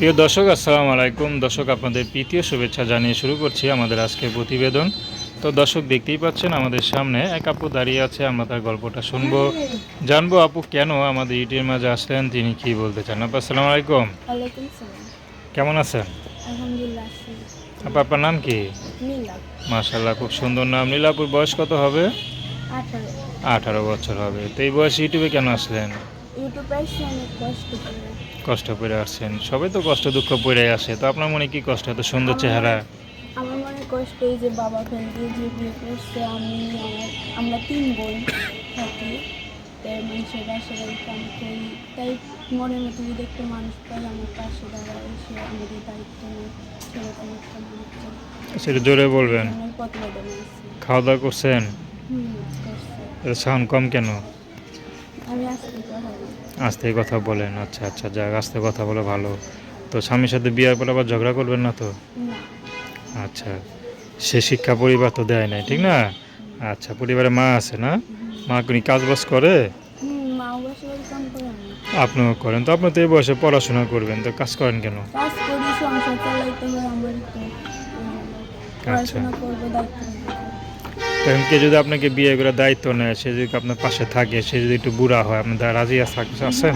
প্রিয় দর্শক আসসালামু আলাইকুম। দর্শক আপনাদের প্রীতীয় শুভেচ্ছা জানিয়ে শুরু করছি আমাদের আজকের প্রতিবেদন। তো দর্শক দেখতেই পাচ্ছেন আমাদের সামনে এক আপু দাঁড়িয়ে আছে আমরা তার গল্পটা শুনব। জানব আপু কেন আমাদের ইউটিউবের মাঝে আসলেন তিনি কি বলতে চান? আপু আসসালামু আলাইকুম। কেমন আছেন? আলহামদুলিল্লাহ আছি। আপনার নাম কি? মাশাল্লাহ খুব সুন্দর নাম। নীলাপুর বয়স কত হবে? আঠারো। বছর হবে। তো এই বয়সে ইউটিউবে কেন আসলেন? ইউটিউবে কষ্ট করে করে আসছেন। সবাই তো কষ্ট দুঃখ পড়ে আসে। তো আপনার মনে কি কষ্ট এত সুন্দর চেহারা? আমার মনে কষ্ট এই যে বাবা যে বিয়ে করছে আমি আমরা তিন বোন থাকি। তাই মানুষের বাসায় কাম করি। তাই মনের মতো যদি একটা মানুষ পাই আমার পাশে দাঁড়ায় সে আমাদের দায়িত্ব সেরকম একটা মানুষ সেটা জোরে বলবেন। খাওয়া দাওয়া করছেন? সাউন্ড কম কেন? আসতে কথা বলেন আচ্ছা আচ্ছা যাক আস্তে কথা বলে ভালো। তো স্বামীর সাথে বিয়ের পর আবার ঝগড়া করবেন না তো? আচ্ছা সে শিক্ষা পরিবার তো দেয় নাই ঠিক না? আচ্ছা পরিবারে মা আছে না? মা কোনি কাজ বাজ করে আপনিও করেন তো আপনি তো এই বয়সে পড়াশোনা করবেন তো কাজ করেন কেন? কাজ তখন কে যদি আপনাকে বিয়ে করে দায়িত্ব নেয় সে যদি আপনার পাশে থাকে সে যদি একটু বুড়া হয় আপনি তার রাজি আছে আছেন।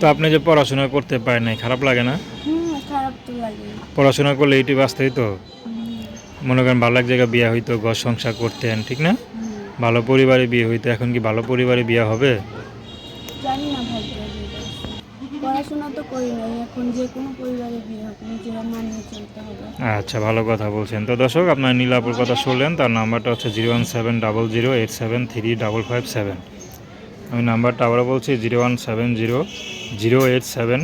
তো আপনি যে পড়াশোনা করতে পারেন নাই খারাপ লাগে না? পড়াশোনা করলে এইটি বাঁচতেই তো মনে করেন ভালো এক জায়গায় বিয়ে হইতো ঘর সংসার করতেন ঠিক না? ভালো পরিবারে বিয়ে হইতো এখন কি ভালো পরিবারে বিয়ে হবে? জানি না। পড়াশোনা তো করি নাই এখন যে কোনো পরিবারে বিয়ে হোক নিজেরা মানিয়ে চলতে হবে। আচ্ছা ভালো কথা বলছেন। তো দর্শক আপনার নীলাপুর কথা শুনলেন তার নাম্বারটা হচ্ছে zero one seven double zero eight seven three double five seven. আমি নাম্বারটা আবারও বলছি zero one seven zero zero eight seven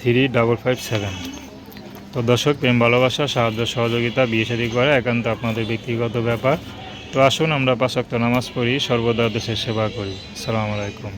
three double five seven. তো দর্শক প্রেম ভালোবাসা সাহায্য সহযোগিতা বিয়ে শাদী করে একান্ত আপনাদের ব্যক্তিগত ব্যাপার। তো আসুন আমরা পাঁচ ওয়াক্ত নামাজ পড়ি সর্বদা দেশের সেবা করি। আসসালামু আলাইকুম।